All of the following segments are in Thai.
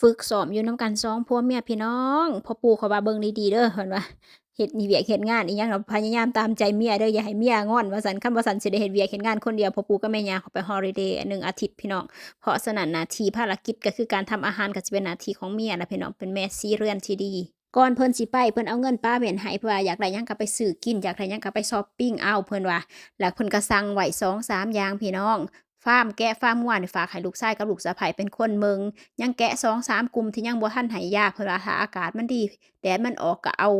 ฝึกซ้อมอยู่น้ำกันสองผัวเมียพี่น้องพ่อปู่เขาว่าเบิ่งดีๆเด้อเพิ่นว่าเฮ็ดนี่เวียกเฮ็ดงานอีหยังก็พยายามตามใจเมียเด้ออย่าให้เมียงอนว่าซั่นคันบ่ซั่นสิได้เฮ็ดเวียกเฮ็ดงานคนเดียวพ่อปู่กับแม่ยาเขาไปฮอลิเดย์หนึ่งอาทิตย์พี่น้องเพราะฉะนั้นนาทีภารกิจก็คือการทำอาหารก็สิเป็นนาทีของเมียนะพี่น้องเป็นแม่สีเรือนที่ดีก่อนเพิ่นสิไปเพิ่นเอาเงินป้าเหม่นให้เพื่ออยากได้ยังก็ไปซื้อกินอยากได้ยังก็ไปช้อปปิ้งเอาเพิ่นว่า แล้วเพิ่นก็สั่งไว้2 3อย่างพี่น้อง ฟาร์มแกะฟาร์มงัวนี่ฝากให้ลูกชายกับลูกสะใภ้เป็นคนเมืองยังแกะสองสามกลุ่มที่ยังบ่ทันให้ยาเพิ่นว่าถ้าอากาศมันดีแดดมันออกก็เอา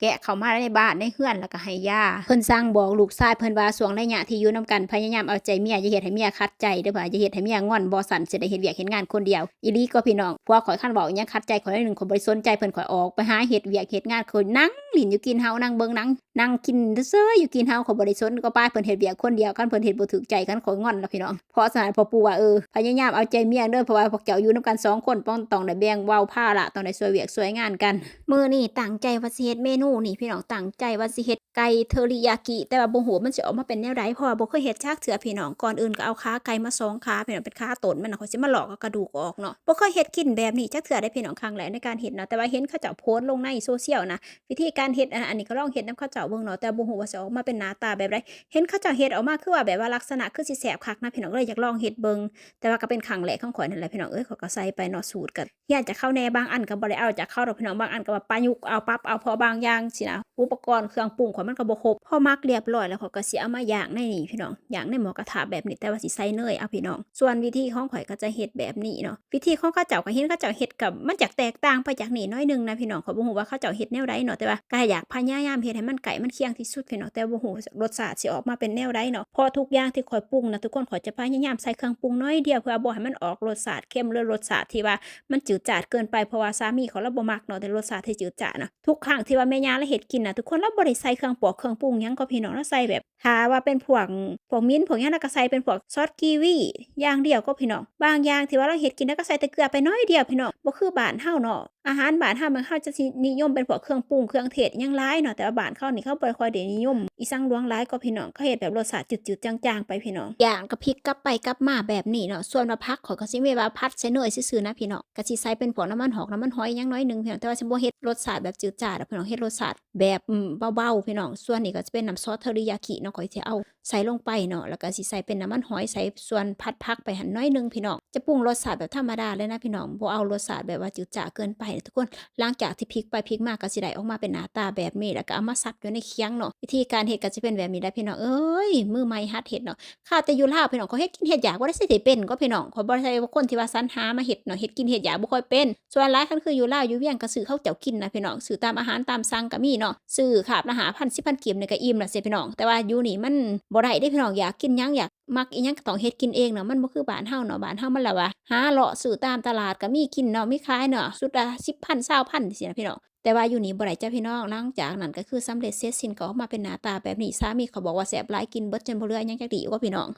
แกะเข้ามาในบ้านในเฮือนแล้วก็ให้ยาเพิ่นสั่งบอกลูกชายเพิ่นว่าช่วงระยะที่อยู่นำกันพยายามเอาใจเมียอย่าเฮ็ดให้เมียขัดใจเด้อว่าอย่าเฮ็ดให้เมียงอนบ่สั่นสิได้เฮ็ดเวียกเฮ็ดงานคนเดียวอีลีก็พี่น้องพวกข่อยคั่นเว้าอิหยังขัดใจข่อยหนึ่งข่อยบ่ได้สนใจเพิ่นข่อยออกไปหาเฮ็ดเวียกเฮ็ดงานข่อยนั่งลิ้นอยู่กินเฮานั่งเบิ่งหนังนั่งกินเซ้ออยู่กินเฮาข่อยบ่ได้สนก็ป้ายเพิ่นเฮ็ดเวียกคนเดียวคั่นเพิ่นเฮ็ดบ่ถูกใจกันข่อยงอนแล้วพี่น้องเพราะฉะนั้นพ่อปู่ว่าเออพยายามเอาใจเมียเด้อเพราะว่าพวกเจ้าอยู่นำกันสองคนต้องต้องได้แบ่งเว้าภาระต้องได้ช่วยเวียกช่วยงานกันมื้อนี้ตั้งใจว่าสิเฮ็ดเมนูนี่พี่น้องตั้งใจว่าสิเฮ็ดไก่เทอริยากิแต่ว่าบ่ฮู้ว่ามันสิออกมาเป็นแนวใดเพราะว่าบ่เคยเฮ็ดจักเทื่อพี่น้องก่อนอื่นก็เอาขาไก่มาสองขาพี่น้องเป็นขาต้นมันน่ะเขาสิมาหลอกเอากระดูกออกเนาะบ่เคยเฮ็ดกินแบบนี้จักเทื่อได้พี่น้องครั้งแรกในการเฮ็ดเนาะแต่ว่าเห็นเขาเจ้าโพสต์ลงในโซเชียลนะวิธีการเฮ็ดอันนี้ก็ลองเฮ็ดนํเขาเจ้าเบิ่งเนาะแต่บ่ฮู้ว่าสิออกมาเป็นหน้าตาแบบใดเห็นเขาเจ้าเฮ็ดออกมาคือว่าแบบว่าลักษณะคือสิแซ่บคักนะพี่น้องเลยอยากลองเฮ็ดเบิ่งแต่ว่าก็เป็นครั้งแรกของข่อยนั่นแหละพี่น้องเอ้ยข่อยก็ใส่ไปเนาะสูตรก็เฮียนจะเข้าแน่บางอันก็บ่ได้เอาจากเข้าดอกพี่น้องบางอันก็ว่าประยุกต์เอาปรับเอาพอบางอย่างสินะอุปกรณ์เครื่องปรุงข่อยมันก็บ่ครบพอมักเรียบร้อยแล้วข่อยก็สิเอามาย่างในนี่พี่น้องย่างในหม้อกระทะแบบนี้แต่ว่าสิใส่เนยเอาพี่น้อง ส่วนวิธีของข่อยก็จะเฮ็ดแบบนี้เนาะวิธีของเขาเจ้าก็เห็นเขาเจ้าเฮ็ดกับมันจากแตกต่างไปจากนี่น้อยหนึงนะพี่น้องข่อยบ่ฮู้ว่าเขาเจ้าเฮ็ดแนวใดเนาะแต่ว่าก็อยากพยายามเฮ็ดให้มันไก่มันเคียงที่สุดพี่น้องแต่บ่ฮู้รสชาติสิออกมาเป็นแนวใดเนาะพอทุกอย่างที่ข่อยปรุงนะทุกคนข่อยจะพยายามใส่เครื่องปรุงน้อยเดียวเพื่อบ่ให้มันออกรสชาติเค็มหรือรสชาติที่ว่ามันจืดจาดเกินไปเพราะว่าสามีเขาเราบ่มักเนาะแต่รสชาติที่จืดจาดนะทุกครั้งที่ว่าแม่ยาเราเห็ดกินน่ะทุกคนเราบริใส่เครื่องปอกเครื่องปรุงยังก็พี่น้องเราใส่แบบถ้าว่าเป็นพวกพวกมิ้นท์พวกยังเราก็ใส่เป็นพวกซอสกีวีอย่างเดียวก็พี่น้องบางอย่างที่ว่าเราเห็ดกินแล้วก็ใส่แต่เกลือไปน้อยเดียวพี่น้องบ่คือบ้านเฮาเนาะ อาหารบ้านเฮามันเฮาจะนิยมเป็นพวกเครื่องปรุงเครื่องเทศยังหลายเนาะแต่ว่าบ้านเขานี่เขาบ่ค่อยได้นิยมอีสังหลวงหลายก็พี่น้องเขาเฮ็ดแบบรสชาติจืดๆจางๆไปพี่น้องอย่างก็พริกกลับไปกลับมาแบบนี้เนาะส่วนว่าผักขอยก็สิมีว่าผัดใส่เนยซื่อๆนะพี่น้องก็สิใส่เป็นพวกน้ำมันหอกน้ำมันหอยยังน้อยหนึงพี่น้องแต่ว่าสิบ่เฮ็ดรสชาติแบบจืดจ้าดอกพี่น้องเฮ็ดรสชาติแบบเบาๆพี่น้องส่วนนี้ก็จะเป็นน้ำซอสเทอริยากิเนาะข่อยสิเอาใส่ลงไปเนาะแล้วก็สิใส่เป็นน้ำมันหอยใส่ส่วนผัดผักไปหั่นน้อยหนึงพี่น้องจะปรุงรสชาติแบบธรรมดาเลยนะพี่น้องบ่เอารสชาติแบบว่าจืดจ้าเกินไปทุกคนหลังจากที่พลิกไปพลิกมาก็สิได้ออกมาเป็นหน้าตาแบบนี้แล้วก็เอามาซับอยู่ในเคียงเนาะวิธีการเฮ็ดก็จะเป็นแบบนี้แหละพี่น้องเอ้ยมือใหม่หัดเฮ็ดเนาะข้าวแต่อยู่ล่าพี่น้องเขาเฮ็ดกินเฮ็ดอยากบ่ได้สิเป็นก็พี่น้องขาบ่ได้ว่าคนที่ว่าสรรหามาเฮ็ดเนาะเฮ็ดกินเฮ็ดอยากบ่ค่อยเป็นส่วนหลายคันคืออยู่ล่าอยู่เวียงก็ซื้อข้าวเจ้ากินนะพี่น้องซื้อตามอาหารตามสั่งก็มีเนาะซื้อขาบละหาพันสิพันกีบนี่ก็อิ่มล้วสิพี่น้องแต่ว่าอยู่นี่มันบ่ได้เด้พี่น้องอยากกินยังอยาก มักอีหยังก็ต้องเฮ็ดกินเองเนาะมันบ่คือบ้านเฮาเนาะบ้านเฮามันละว่าหาเลาะซื้อตามตลาดก็มีกินเนาะมีขายเนาะสุดละ10,000 20,000สินะพี่น้องแต่ว่าอยู่นี่บ่ได้จ้าพี่น้องหลังจากนั้นก็คือสำเร็จเสร็จสิ้นก็ออกมาเป็นหน้าตาแบบนี้สามีเขาบอกว่าแซ่บหลายกินเบิดจนบ่เหลือหยังจักดีอยู่ก็พี่น้อง